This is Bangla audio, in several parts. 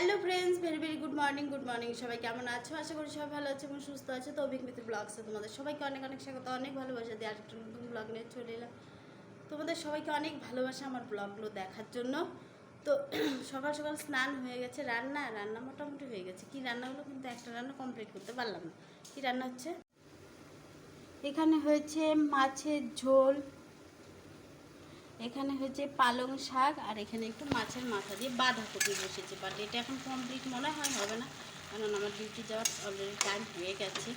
Hello friends very very good morning good morning সবাই কেমন আছো? আশা করি সবাই ভালো আছে এবং সুস্থ আছে। তো অভিজ্ঞতা ব্লগসে তোমাদের সবাইকে অনেক অনেক স্বাগত, অনেক ভালোবাসা। দিয়ে আরেকটা নতুন ব্লগ নিয়ে চলে এলাম। তোমাদের সবাইকে অনেক ভালোবাসা আমার ব্লগগুলো দেখার জন্য। তো সকাল সকাল স্নান হয়ে গেছে, রান্না রান্না মোটামুটি হয়ে গেছে। কি রান্না হলো কিন্তু একটা রান্না কমপ্লিট করতে পারলাম না। কী রান্না হচ্ছে? এখানে হয়েছে মাছের ঝোল এখানে হচ্ছে পালং শাক আর এখানে একটু মাছের মাথা দিয়ে বাঁধাকপি বসেছে বাট এটা এখন কমপ্লিট মনে হয় হবে না, কারণ আমার ডিউটি যাওয়ার অলরেডি টাইম হয়ে গেছে।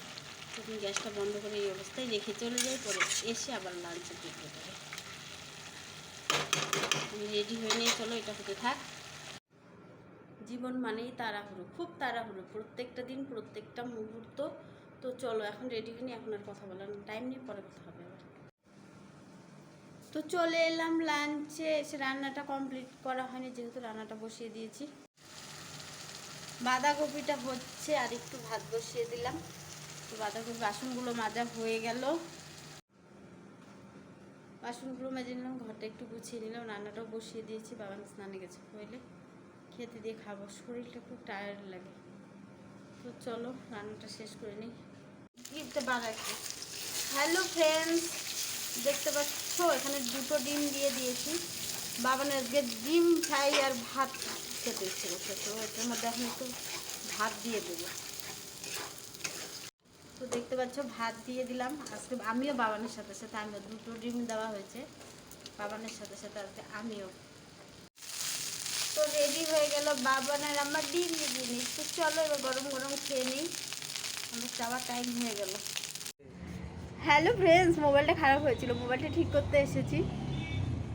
তখন গ্যাসটা বন্ধ করে এই অবস্থায় রেখে চলে যাই, পরে এসে আবার লাঞ্চে দিতে হবে আমি রেডি হয়ে নিয়ে চলো, এটা হতে থাক। জীবন মানেই তাড়াহুড়ো, খুব তাড়াহুড়ো, প্রত্যেকটা দিন, প্রত্যেকটা মুহূর্ত। তো চলো, এখন রেডি হয়ে নিই এখন আর কথা বলার টাইম নেই, পরে কথা হবে আবার। তো চলে এলাম লাঞ্চে এসে রান্নাটা কমপ্লিট করা হয়নি, যেহেতু রান্নাটা বসিয়ে দিয়েছি। বাঁধাকপিটা হচ্ছে আর একটু ভাত বসিয়ে দিলাম। তো বাঁধাকপি বাসনগুলো মাজা হয়ে গেল। বাসনগুলো মেজে নিলাম, ঘরটা একটু গুছিয়ে নিলাম। রান্নাটাও বসিয়ে দিয়েছি, বাবা স্নানে গেছে হইলে খেতে দিয়ে খাব। শরীরটা খুব টায়ার্ড লাগে। তো চলো, রান্নাটা শেষ করে নিই। হ্যালো ফ্রেন্ডস দেখতে পাচ্ছ, এখানে দুটো ডিম দিয়ে দিয়েছি। বাবা আজকে ডিম ফ্রাই আর ভাত খেতে ইচ্ছে করছে, তো এটার মধ্যে এখন একটু ভাত দিয়ে দেবো। তো দেখতে পাচ্ছ, ভাত দিয়ে দিলাম। আজকে আমিও বাবানের সাথে সাথে, আমিও দুটো ডিম দেওয়া হয়েছে। বাবানের সাথে সাথে আজকে আমিও। তো রেডি হয়ে গেল বাবানের আমার ডিম জিনিস তো চলো এবার গরম গরম খেয়ে নিই। আমার যাওয়ার টাইম হয়ে গেল। হ্যালো ফ্রেন্ডস মোবাইলটা খারাপ হয়েছিল মোবাইলটা ঠিক করতে এসেছি।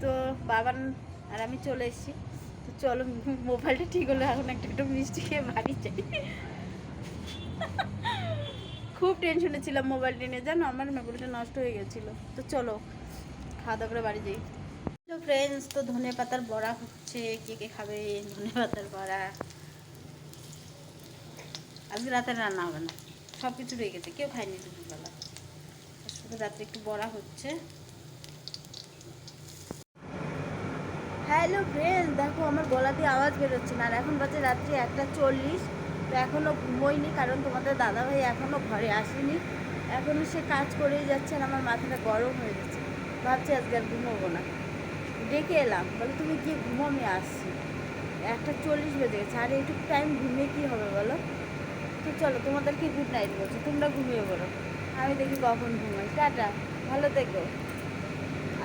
তো বাবান আর আমি চলে এসেছি। তো চলো মোবাইলটা ঠিক হলো, এখন একটা একটু মিষ্টি খেয়ে বাড়ি চাই খুব টেনশনে ছিলাম মোবাইলটা নিয়ে, জানো? আমার মেমোরিটা নষ্ট হয়ে গেছিল। তো চলো, খাওয়া দাওয়া করে বাড়ি যাই। হ্যালো ফ্রেন্ডস তো ধনে পাতার বড়া হচ্ছে, কে কে খাবে? ধনে পাতার বড়া। আজকে রাতে রান্না হবে না। সব কিছু রয়ে গেছে, কেউ খায়নি দুপুরবেলা। রাত্রে একটু বড়া হচ্ছে। হ্যালো ফ্রেন্ড দেখো আমার গলা দিয়ে আওয়াজ বেরোচ্ছে না, আর এখন বাজে রাত্রি একটা চল্লিশ, তো এখনও ঘুমোইনি কারণ তোমাদের দাদাভাই এখনও ঘরে আসেনি। এখনও সে কাজ করেই যাচ্ছে আর আমার মাথাটা গরম হয়ে যাচ্ছে ভাবছি আজকে আর ঘুমোবো না। ডেকে এলাম, বলে তুমি গিয়ে ঘুমো, আমি আসছি। একটা চল্লিশ বেজে গেছে, আর এইটুকু টাইম ঘুমিয়ে কী হবে বলো? তো চলো তোমাদেরকে গুড নাইট বলছি, তোমরা ঘুমিয়ে বলো আমি দেখি কখন ঘুমাই। টাটা ভালো থেকো।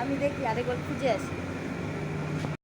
আমি দেখি আরেকবার খুঁজে আসি।